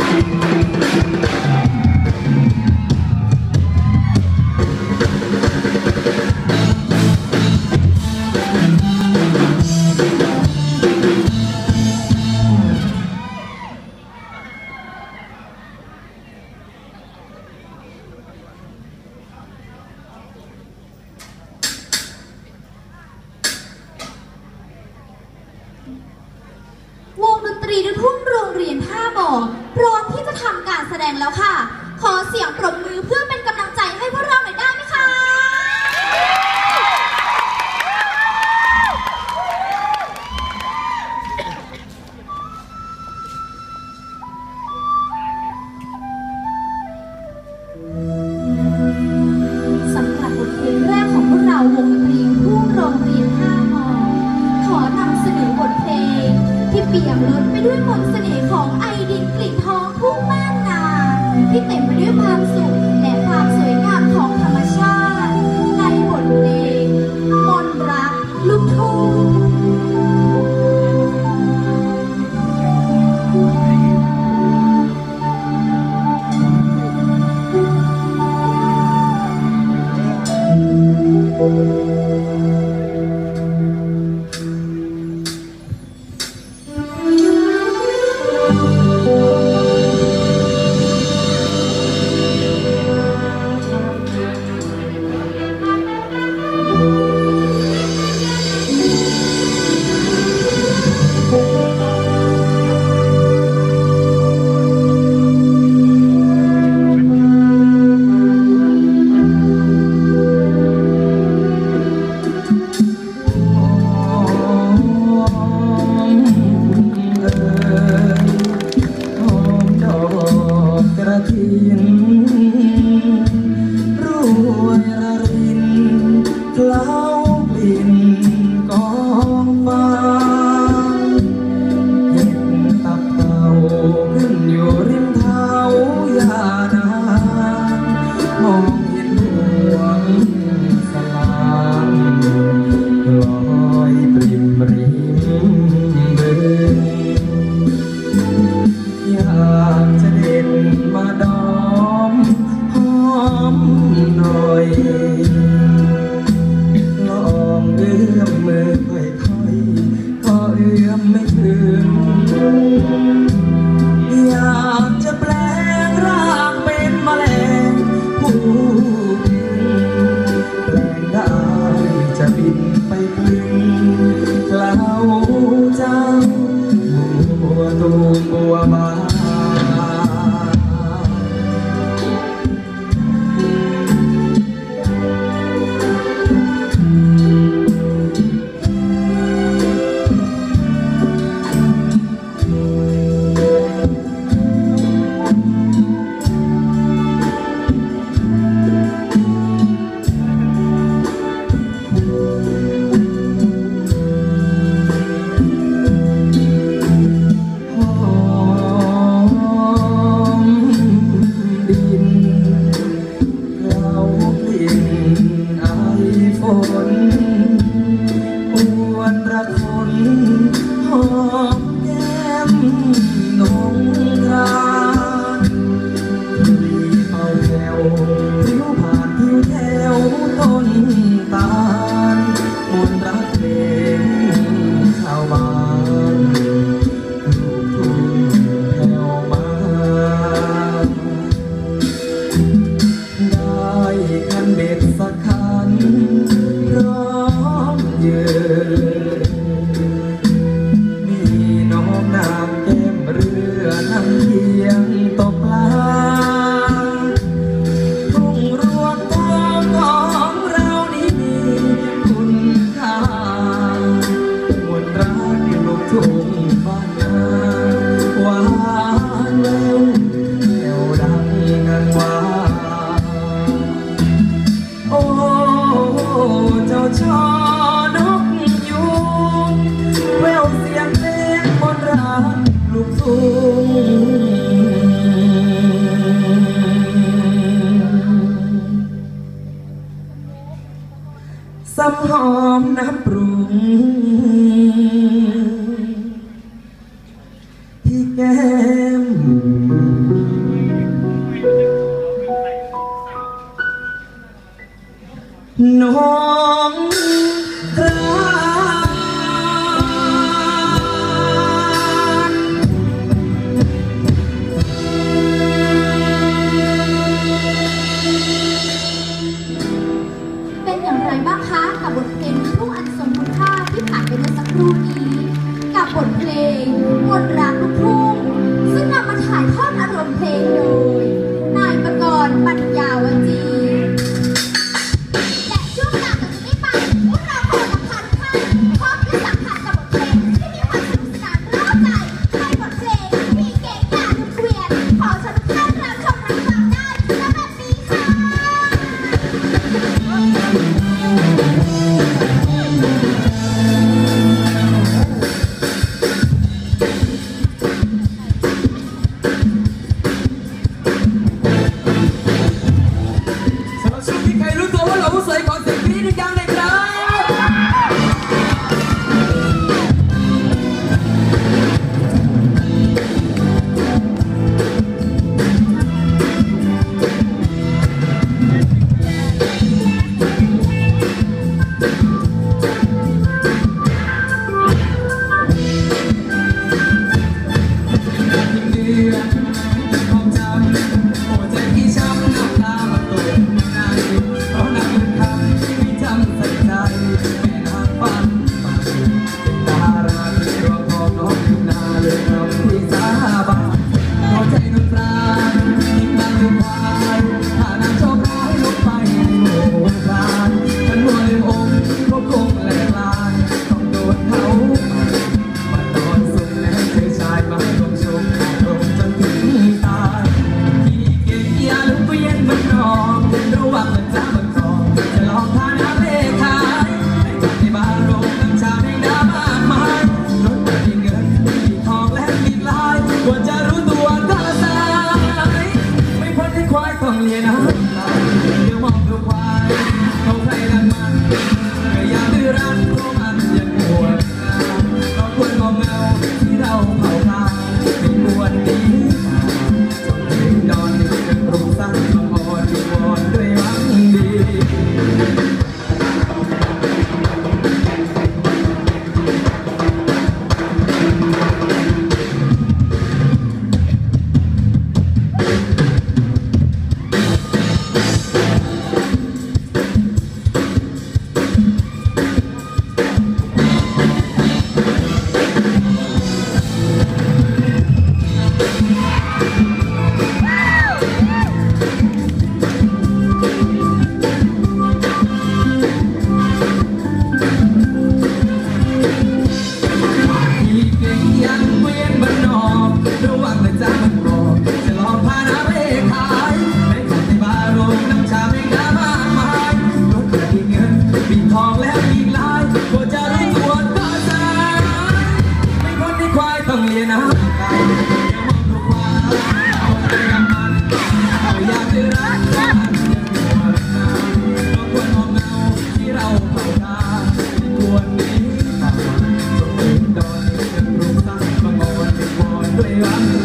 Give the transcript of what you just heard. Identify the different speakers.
Speaker 1: Thank you. งแล้วค่ะ ขอเสียงปรบมือเพื่อเป็นกำลังใจให้พวกเราหน่อยได้ไหมคะ สำหรับบทเพลงแรกของพวกเราวงดนตรีผู้โรงเรียนท่ามขอนำเสนอบทเพลง ที่เปี่ยมล้นไปด้วยมนต์เสน่ห์ของไอดินกลิ่นทองพุ่งมั่น ที่เต็มไปด้วยความสุข
Speaker 2: หอมน้ำปรุง ที่แก้ม
Speaker 1: น้อง I'm